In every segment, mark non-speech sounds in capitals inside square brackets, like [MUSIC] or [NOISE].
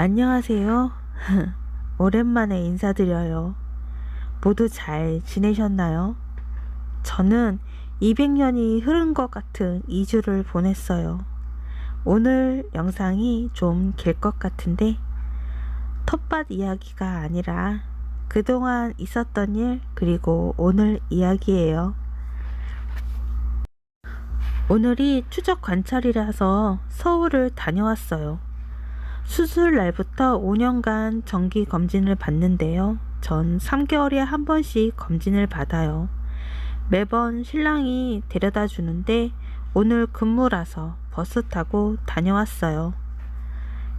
안녕하세요. [LAUGHS] 오랜만에 인사드려요. 모두 잘 지내셨나요? 저는 200년이 흐른 것 같은 2주를 보냈어요. 오늘 영상이 좀 길 것 같은데, 텃밭 이야기가 아니라 그동안 있었던 일, 그리고 오늘 이야기예요. 오늘이 추적 관찰이라서 서울을 다녀왔어요. 수술 날부터 5년간 정기 검진을 받는데요. 전 3개월에 한 번씩 검진을 받아요. 매번 신랑이 데려다 주는데 오늘 근무라서 버스 타고 다녀왔어요.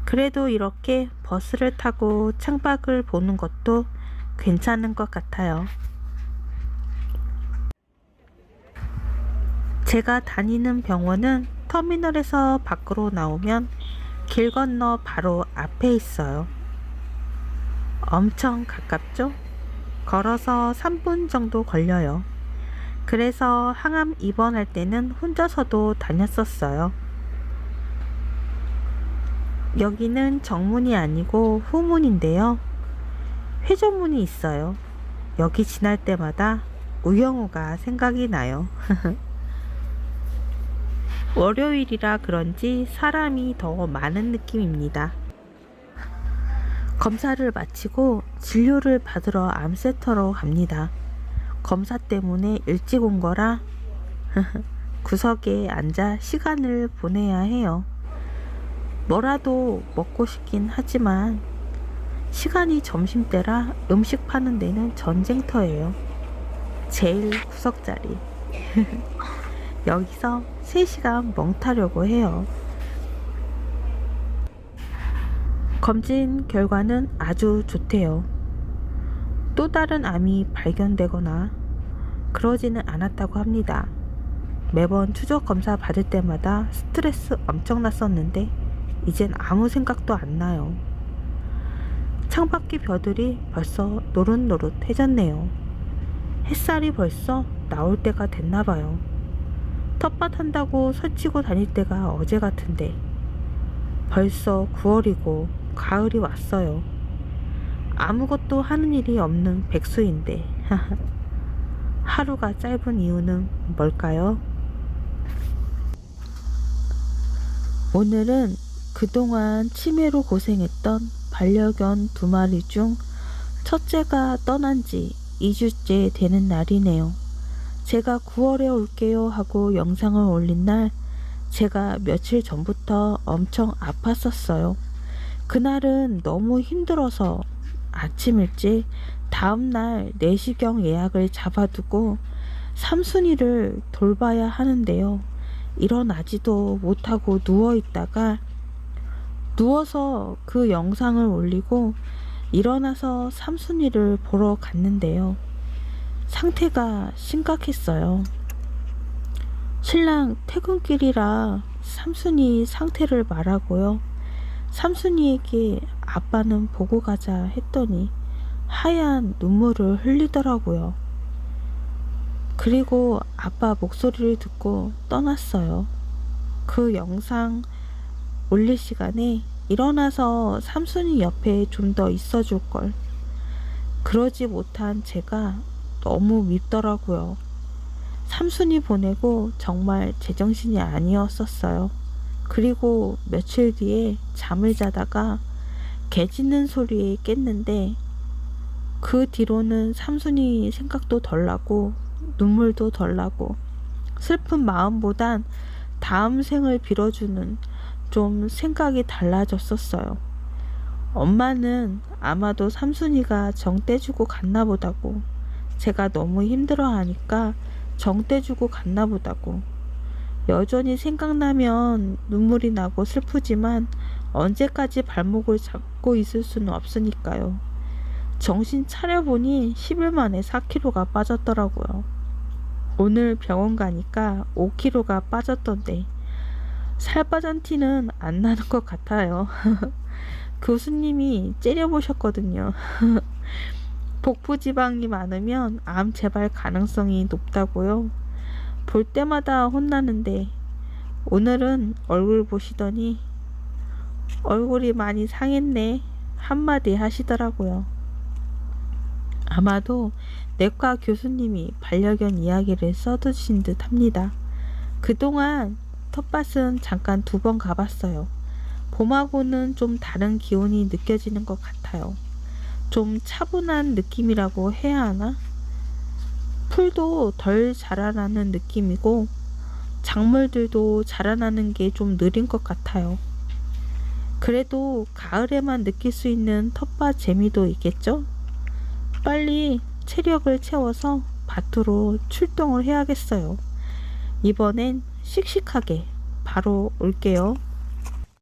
그래도 이렇게 버스를 타고 창밖을 보는 것도 괜찮은 것 같아요. 제가 다니는 병원은 터미널에서 밖으로 나오면 길 건너 바로 앞에 있어요. 엄청 가깝죠? 걸어서 3분 정도 걸려요. 그래서 항암 입원할 때는 혼자서도 다녔었어요. 여기는 정문이 아니고 후문인데요. 회전문이 있어요. 여기 지날 때마다 우영우가 생각이 나요. [LAUGHS] 월요일이라 그런지 사람이 더 많은 느낌입니다. 검사를 마치고 진료를 받으러 암센터로 갑니다. 검사 때문에 일찍 온 거라 [LAUGHS] 구석에 앉아 시간을 보내야 해요. 뭐라도 먹고 싶긴 하지만 시간이 점심때라 음식 파는 데는 전쟁터예요. 제일 구석자리. [LAUGHS] 여기서 3시간 멍 타려고 해요. 검진 결과는 아주 좋대요. 또 다른 암이 발견되거나 그러지는 않았다고 합니다. 매번 추적 검사 받을 때마다 스트레스 엄청 났었는데 이젠 아무 생각도 안 나요. 창밖의 벼들이 벌써 노릇노릇해졌네요. 햇살이 벌써 나올 때가 됐나 봐요. 텃밭 한다고 설치고 다닐 때가 어제 같은데 벌써 9월이고 가을이 왔어요. 아무것도 하는 일이 없는 백수인데 [LAUGHS] 하루가 짧은 이유는 뭘까요? 오늘은 그동안 치매로 고생했던 반려견 두 마리 중 첫째가 떠난 지 2주째 되는 날이네요. 제가 9월에 올게요 하고 영상을 올린 날 제가 며칠 전부터 엄청 아팠었어요. 그날은 너무 힘들어서 아침 일찍 다음날 4시경 예약을 잡아두고 삼순이를 돌봐야 하는데요. 일어나지도 못하고 누워있다가 누워서 그 영상을 올리고 일어나서 삼순이를 보러 갔는데요. 상태가 심각했어요. 신랑 퇴근길이라 삼순이 상태를 말하고요. 삼순이에게 아빠는 보고 가자 했더니 하얀 눈물을 흘리더라고요. 그리고 아빠 목소리를 듣고 떠났어요. 그 영상 올릴 시간에 일어나서 삼순이 옆에 좀 더 있어 줄 걸. 그러지 못한 제가 너무 밉더라고요. 삼순이 보내고 정말 제정신이 아니었었어요. 그리고 며칠 뒤에 잠을 자다가 개 짖는 소리에 깼는데 그 뒤로는 삼순이 생각도 덜 나고 눈물도 덜 나고 슬픈 마음보단 다음 생을 빌어주는 좀 생각이 달라졌었어요. 엄마는 아마도 삼순이가 정 떼주고 갔나 보다고 제가 너무 힘들어 하니까 정 떼 주고 갔나 보다고. 여전히 생각나면 눈물이 나고 슬프지만 언제까지 발목을 잡고 있을 수는 없으니까요. 정신 차려보니 10일 만에 4kg가 빠졌더라고요. 오늘 병원 가니까 5kg가 빠졌던데 살 빠진 티는 안 나는 것 같아요. [LAUGHS] 교수님이 째려보셨거든요. [LAUGHS] 복부 지방이 많으면 암 재발 가능성이 높다고요. 볼 때마다 혼나는데 오늘은 얼굴 보시더니 얼굴이 많이 상했네. 한마디 하시더라고요. 아마도 내과 교수님이 반려견 이야기를 써두신 듯 합니다. 그동안 텃밭은 잠깐 두 번 가봤어요. 봄하고는 좀 다른 기온이 느껴지는 것 같아요. 좀 차분한 느낌이라고 해야 하나? 풀도 덜 자라나는 느낌이고, 작물들도 자라나는 게 좀 느린 것 같아요. 그래도 가을에만 느낄 수 있는 텃밭 재미도 있겠죠? 빨리 체력을 채워서 밭으로 출동을 해야겠어요. 이번엔 씩씩하게 바로 올게요.